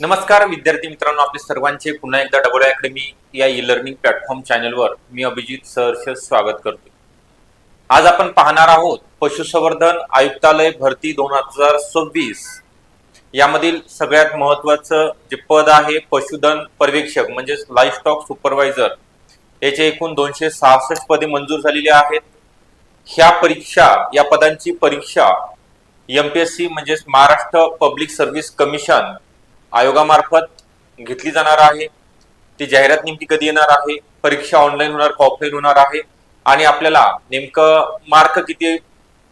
नमस्कार विद्यार्थी मित्रांनो आपले सर्वांचे पुन्हा एकदा डबल अकॅडमी या ई लर्निंग प्लॅटफॉर्म चॅनलवर मी अभिजित सहर्ष स्वागत करतो आज आपण पाहणार आहोत पशुसंवर्धन आयुक्तालय भरती दोन हजार सव्वीस. यामधील सगळ्यात महत्वाचं जे पद आहे पशुधन पर्यवेक्षक म्हणजेच लाईफस्टॉक सुपरवायझर याचे एकूण दोनशे सहासष्ट पदे मंजूर झालेली आहेत. ह्या परीक्षा या पदांची परीक्षा एमपीएससी म्हणजेच महाराष्ट्र पब्लिक सर्व्हिस कमिशन आयोगामार्फत घेतली जाणार आहे. ती जाहिरात नेमकी कधी येणार आहे? परीक्षा ऑनलाईन होणार का ऑफलाईन होणार आहे? आणि आपल्याला नेमकं मार्क किती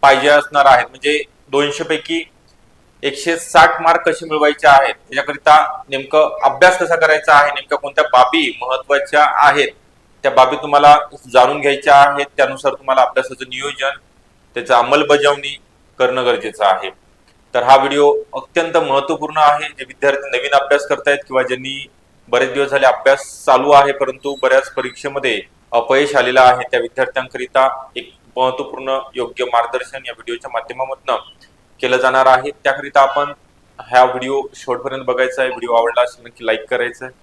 पाहिजे असणार आहेत? म्हणजे दोनशे पैकी एकशे साठ मार्क कसे मिळवायचे आहेत? त्याच्याकरिता नेमकं अभ्यास कसा करायचा आहे? नेमक्या कोणत्या बाबी महत्त्वाच्या आहेत? त्या बाबी तुम्हाला जाणून घ्यायच्या आहेत. त्यानुसार तुम्हाला अभ्यासाचं नियोजन त्याचं अंमलबजावणी करणं गरजेचं आहे. तर हा व्हिडिओ अत्यंत महत्त्वपूर्ण आहे. जे विद्यार्थी नवीन अभ्यास करतायत किंवा ज्यांनी बरेच दिवस झाले अभ्यास चालू आहे परंतु बऱ्याच परीक्षेमध्ये अपयश आलेलं आहे त्या विद्यार्थ्यांकरिता एक महत्त्वपूर्ण योग्य मार्गदर्शन या व्हिडिओच्या माध्यमातून केलं जाणार आहे. त्याकरिता आपण हा व्हिडिओ शेवटपर्यंत बघायचा आहे. व्हिडिओ आवडला असेल नक्की लाईक करायचं आहे.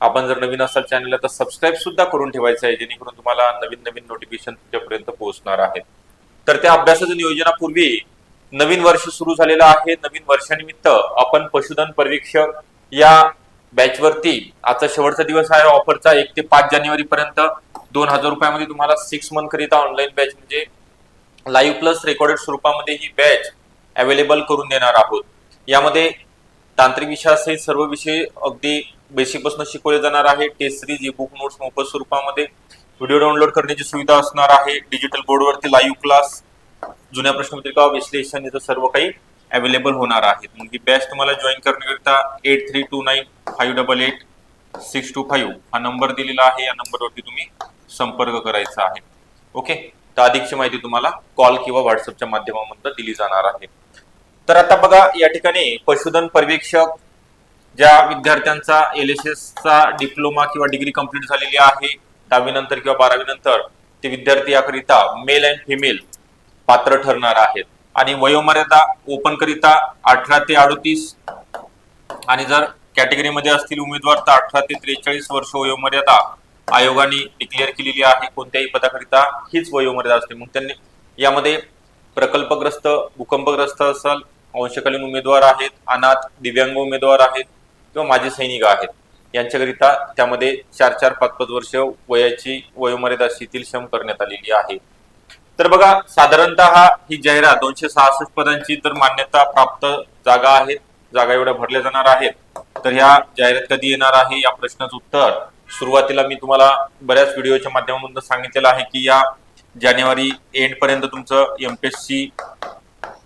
आपण जर नवीन असाल चॅनलला तर सबस्क्राईब सुद्धा करून ठेवायचं आहे जेणेकरून तुम्हाला नवीन नवीन नोटिफिकेशन तुमच्यापर्यंत पोहोचणार आहेत तर त्या अभ्यासाच्या नियोजनापूर्वी नवीन वर्ष सुरू झालेलं आहे. नवीन वर्षानिमित्त आपण पशुधन पर्यवेक्षक या बॅचवरती आजचा शेवटचा दिवस आहे. ऑफरचा एक ते पाच जानेवारी पर्यंत दोन हजार रुपयामध्ये तुम्हाला सिक्स मंथ करिता ऑनलाईन बॅच म्हणजे लाईव्ह प्लस रेकॉर्डेड स्वरूपामध्ये ही बॅच अवेलेबल करून देणार आहोत. यामध्ये तांत्रिक विषयासहित सर्व विषय अगदी बेसिकपासून शिकवले जाणार आहे. Test series e book notes मोफत स्वरूपामध्ये व्हिडिओ डाउनलोड करण्याची सुविधा असणार आहे. डिजिटल बोर्डवरती लाईव्ह क्लास जुन्या प्रश्नपत्रिका विश्लेषण याचं सर्व काही अवेलेबल होणार आहे मग ही बॅच तुम्हाला जॉईन करण्याकरिता eight three two nine five double eight six two five हा नंबर दिलेला आहे. या नंबरवरती तुम्ही संपर्क करायचा आहे. ओके तर अधिकची माहिती तुम्हाला कॉल किंवा व्हॉट्सअपच्या माध्यमामधून दिली जाणार आहे. तर आता बघा या ठिकाणी पशुधन पर्यवेक्षक ज्या विद्यार्थ्यांचा एल एस एसचा डिप्लोमा किंवा डिग्री कंप्लीट झालेली आहे दहावी नंतर किंवा बारावी नंतर ते विद्यार्थी याकरिता मेल अँड फिमेल पात्र ठरणार आहेत. आणि वयोमर्यादा ओपन करिता अठरा ते अडतीस आणि जर कॅटेगरीमध्ये असतील उमेदवार तर अठरा ते त्रेचाळीस वर्ष वयोमर्यादा आयोगाने डिक्लेअर केलेली आहे. कोणत्याही पदाकरिता हीच वयोमर्यादा असते. मग त्यांनी यामध्ये प्रकल्पग्रस्त भूकंपग्रस्त असाल अंशकालीन उमेदवार आहेत अनाथ दिव्यांग उमेदवार आहेत किंवा माजी सैनिक आहेत यांच्याकरिता त्यामध्ये चार चार पाच पाच वर्ष वयाची वयोमर्यादा शिथिलक्षम करण्यात आलेली आहे. तर बघा साधारणतः ही जाहिरात दोनशे सहासष्ट पदांची तर मान्यता प्राप्त जागा आहेत जागा एवढ्या भरल्या जाणार आहेत. तर ह्या जाहिरात कधी येणार आहे या प्रश्नाचं उत्तर सुरुवातीला मी तुम्हाला बऱ्याच व्हिडिओच्या माध्यमातून सांगितलेलं आहे की या जानेवारी एंड पर्यंत तुमचं एमपीएससी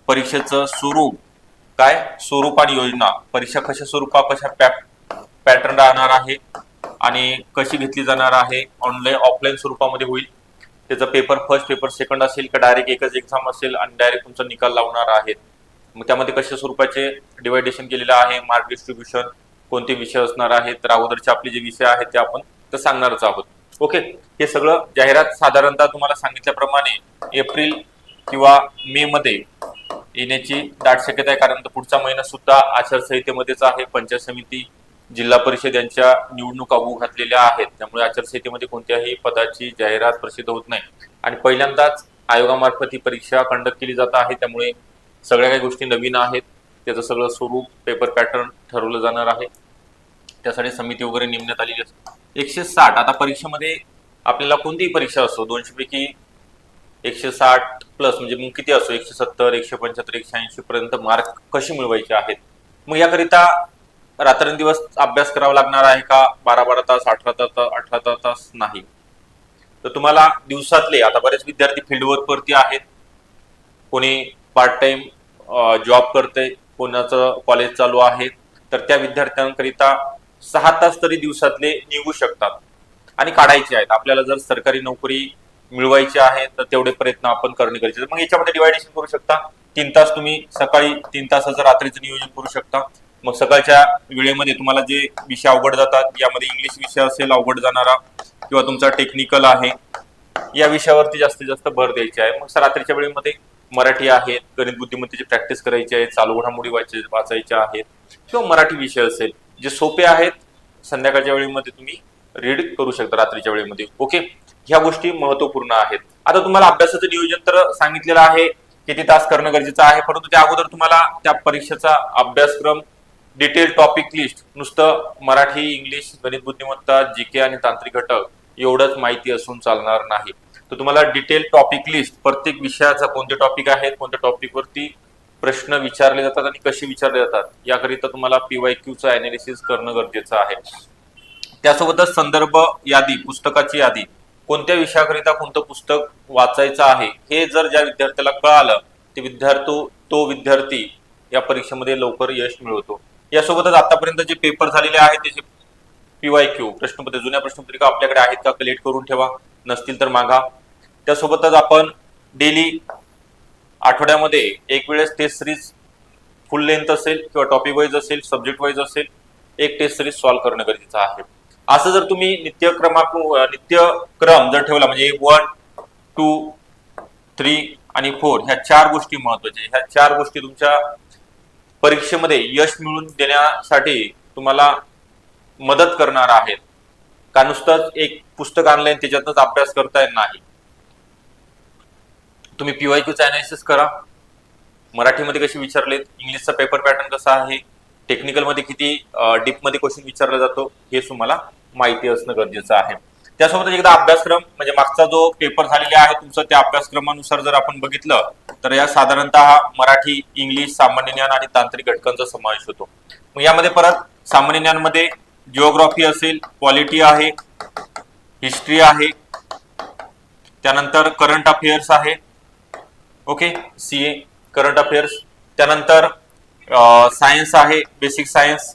परीक्षेचं स्वरूप काय? स्वरूप आणि योजना. परीक्षा कशा स्वरूपा कशा पॅटर्न राहणार आहे आणि कशी घेतली जाणार आहे ऑनलाईन ऑफलाईन स्वरूपामध्ये होईल. त्याचा पेपर फर्स्ट पेपर सेकंड असेल का डायरेक्ट एकच एक्झाम असेल आणि डायरेक्ट तुमचा निकाल लावणार आहेत. मग त्यामध्ये कशा स्वरूपाचे डिवायडेशन केलेलं आहे मार्क डिस्ट्रीब्युशन कोणते विषय असणार आहेत तर अगोदरचे आपले जे विषय आहेत ते आपण तर सांगणारच आहोत. ओके हे सगळं जाहिरात साधारणतः तुम्हाला सांगितल्याप्रमाणे एप्रिल किंवा मे मध्ये येण्याची दाट शक्यता आहे. कारण पुढचा महिना सुद्धा आचारसंहितेमध्येच आहे. पंचायत समिती जिल्हा परिषद यांच्या निवडणुका होऊ घातलेल्या आहेत. त्यामुळे आचारसंहितेमध्ये कोणत्याही पदाची जाहिरात प्रसिद्ध होत नाही. आणि पहिल्यांदाच आयोगामार्फत ही परीक्षा कंडक्ट केली जात आहे. त्यामुळे सगळ्या काही गोष्टी नवीन आहेत. त्याचं सगळं स्वरूप पेपर पॅटर्न ठरवलं जाणार आहे. त्यासाठी समिती वगैरे नेमण्यात आलेली असते. एकशे साठ. आता परीक्षेमध्ये आपल्याला कोणतीही परीक्षा असो दोनशे पैकी एकशे साठ प्लस म्हणजे मग किती असो? एकशे सत्तर एकशे पंच्याहत्तर एकशे ऐंशी पर्यंत मार्क कसे मिळवायचे आहेत? मग याकरिता रात्रंदिवस अभ्यास करावा लागणार आहे का? बारा बारा तास अठरा तास अठरा तास नाही. तर तुम्हाला दिवसातले आता बरेच विद्यार्थी फील्डवर्कवरती आहेत. कोणी पार्ट टाइम जॉब करते कोणाचं कॉलेज चालू आहे तर त्या विद्यार्थ्यांकरिता सहा तास तरी दिवसातले निघू शकतात आणि काढायचे आहेत. आपल्याला जर सरकारी नोकरी मिळवायची आहे तर तेवढे प्रयत्न आपण करणे गरजेचे मग याच्यामध्ये डिवायडेशन करू शकता. तीन तास तुम्ही सकाळी तीन तासाचं रात्रीचं नियोजन करू शकता. मग सकाळच्या वेळेमध्ये तुम्हाला जे विषय अवघड जातात यामध्ये इंग्लिश विषय असेल अवघड जाणारा किंवा तुमचा टेक्निकल आहे या विषयावरती जास्तीत जास्त भर द्यायची आहे. मग रात्रीच्या वेळेमध्ये मराठी आहेत गणित बुद्धिमत्तेची प्रॅक्टिस करायची आहे चालू घडामोडी वाचायच्या आहेत किंवा मराठी विषय असेल जे सोपे आहेत संध्याकाळच्या वेळेमध्ये तुम्ही रीड करू शकता रात्रीच्या वेळेमध्ये. ओके ह्या गोष्टी महत्त्वपूर्ण आहेत. आता तुम्हाला अभ्यासाचं नियोजन तर सांगितलेलं आहे किती तास करणं गरजेचं आहे परंतु त्या अगोदर तुम्हाला त्या परीक्षेचा अभ्यासक्रम डिटेल टॉपिक लिस्ट नुसतं मराठी इंग्लिश गणित बुद्धिमत्ता जीके आणि तांत्रिक घटक एवढंच माहिती असून चालणार नाही. तर तुम्हाला डिटेल टॉपिक लिस्ट प्रत्येक विषयाचा कोणते टॉपिक आहेत कोणत्या टॉपिक वरती प्रश्न विचारले जातात आणि कसे विचारले जातात याकरिता तुम्हाला पीवाय क्यूचं अनालिसिस करणं गरजेचं आहे. त्यासोबतच संदर्भ यादी पुस्तकाची यादी कोणत्या विषयाकरिता कोणतं पुस्तक वाचायचं आहे हे जर ज्या विद्यार्थ्याला कळालं ते विद्यार्थी तो विद्यार्थी या परीक्षेमध्ये लवकर यश मिळवतो. यासोबतच आतापर्यंत जे पेपर झालेले आहेत त्याचे पीवाय क्यू प्रश्नपत्रे जुन्या प्रश्नपत्रिका आपल्याकडे आहेत का? कलेक्ट करून ठेवा. नसतील तर मागा. त्यासोबतच आपण डेली आठवड्यामध्ये एक वेळेस टेस्ट सिरीज फुल लेंथ असेल किंवा टॉपिक वाईज असेल सब्जेक्ट वाईज असेल एक टेस्ट सिरीज सॉल्व्ह करणं गरजेचं आहे. असं जर तुम्ही नित्यक्रमाक नित्यक्रम जर ठेवला म्हणजे वन टू थ्री आणि फोर ह्या चार गोष्टी महत्त्वाच्या ह्या चार गोष्टी तुमच्या परीक्षेमध्ये यश मिळवून देण्यासाठी तुम्हाला मदत करणार आहेत. का नुसतंच एक पुस्तक आणलंय त्याच्यातच अभ्यास करता येत नाही. तुम्ही पीवायक्यूचा अनालिसिस करा. मराठीमध्ये कसे विचारलेत? इंग्लिशचा पेपर पॅटर्न कसा आहे? टेक्निकलमध्ये किती डीपमध्ये क्वेश्चन विचारला जातो? हे तुम्हाला माहिती असणं गरजेचं आहे. त्यासोबत एकदा अभ्यासक्रम म्हणजे मागचा जो पेपर झालेला आहे तुमचा त्या अभ्यासक्रमानुसार जर आपण बघितलं तर या साधारणतः मराठी इंग्लिश सामान्य ज्ञान आणि तांत्रिक घटकांचा समावेश होतो. मग यामध्ये परत सामान्य ज्ञानमध्ये जिओग्राफी असेल पॉलिटी आहे हिस्ट्री आहे त्यानंतर करंट अफेअर्स आहे okay C A current affairs त्यानंतर सायन्स आहे बेसिक सायन्स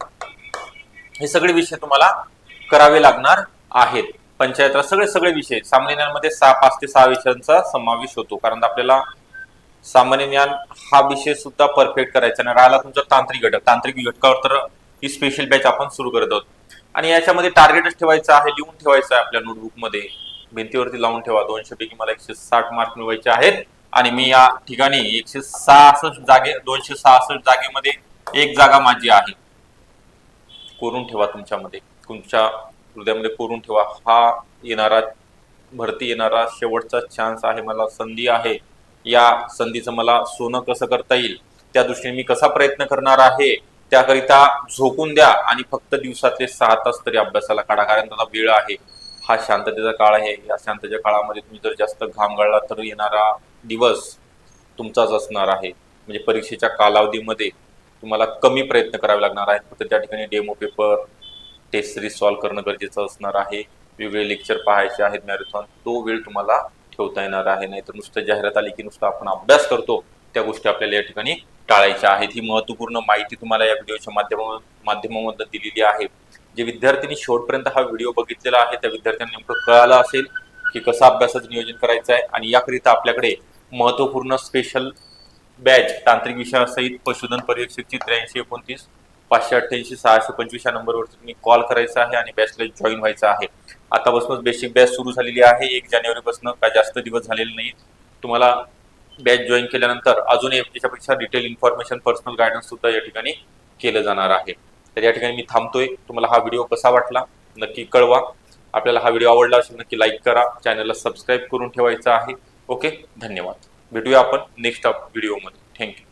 हे सगळे विषय तुम्हाला करावे लागणार आहेत. पंचायत सगळे सगळे विषय. सामान्य ज्ञानमध्ये सहा पाच ते सहा विषयांचा समावेश होतो. कारण आपल्याला सामान्य ज्ञान हा विषय सुद्धा परफेक्ट करायचा आणि राहिला तुमचा तांत्रिक घटक. तांत्रिक घटकावर तर ही स्पेशल बॅच आपण सुरू करत आहोत. आणि याच्यामध्ये टार्गेटच ठेवायचं आहे लिहून ठेवायचं आहे आपल्या नोटबुकमध्ये भिंतीवरती लावून ठेवा. दोनशे पैकी मला एकशे साठ मार्क मिळवायचे आहेत. आणि मी या ठिकाणी एकशे सहासष्ट जागे दोनशे सहासष्ट जागेमध्ये एक जागा माझी आहे. कोरून ठेवा तुमच्यामध्ये. तुमच्या हृदयामध्ये कोरून ठेवा. हा येणारा भरती येणारा शेवटचा चान्स आहे. मला संधी आहे. या संधीचं मला सोनं कसं करता येईल? त्या दृष्टीने मी कसा प्रयत्न करणार आहे? त्याकरिता झोकून द्या आणि फक्त दिवसातले सहा तास तरी अभ्यासाला काढा. कारण त्याला वेळ आहे. हा शांततेचा काळ आहे. या शांततेच्या काळामध्ये तुम्ही जर जास्त घाम गाळला तर येणारा दिवस तुमचाच असणार आहे. म्हणजे परीक्षेच्या कालावधीमध्ये तुम्हाला कमी प्रयत्न करावे लागणार आहेत. फक्त त्या ठिकाणी demo paper test series solve करणं गरजेचं असणार आहे. वेगवेगळे लेक्चर पाहायचे आहेत मॅरेथॉन तो वेळ तुम्हाला ठेवता येणार आहे. नाहीतर नुसतं जाहिरात आली की नुसतं आपण अभ्यास करतो त्या गोष्टी आपल्याला या ठिकाणी टाळायच्या आहेत. ही महत्त्वपूर्ण माहिती तुम्हाला या व्हिडिओच्या माध्यमा माध्यमामधून दिलेली आहे. जे विद्यार्थ्यांनी शेवटपर्यंत हा व्हिडिओ बघितलेला आहे त्या विद्यार्थ्यांना नेमकं कळालं असेल की कसं अभ्यासाचं नियोजन करायचं आहे. आणि याकरिता आपल्याकडे महत्त्वपूर्ण स्पेशल बॅच तांत्रिक विषयासहित पशुधन पर्यवेक्षकची त्र्याऐंशी एकोणतीस पाचशे अठ्ठ्याऐंशी सहाशे पंचवीस या नंबरवर तुम्ही कॉल करायचा आहे आणि बॅचला जॉईन व्हायचं आहे. आतापासूनच बेसिक बॅच सुरू झालेली आहे. एक जानेवारीपासून काय जास्त दिवस झालेले नाही तुम्हाला बॅच जॉईन केल्यानंतर अजून त्याच्यापेक्षा डिटेल इन्फॉर्मेशन पर्सनल गायडन्स सुद्धा या ठिकाणी केलं जाणार आहे. तर या ठिकाणी मी थांबतोय. तुम्हाला हा व्हिडिओ कसा वाटला नक्की कळवा. आपल्याला हा व्हिडिओ आवडला असेल नक्की लाईक करा. चॅनलला सबस्क्राईब करून ठेवायचं आहे. ओके धन्यवाद. भेटूया आपण नेक्स्ट व्हिडिओमध्ये थँक्यू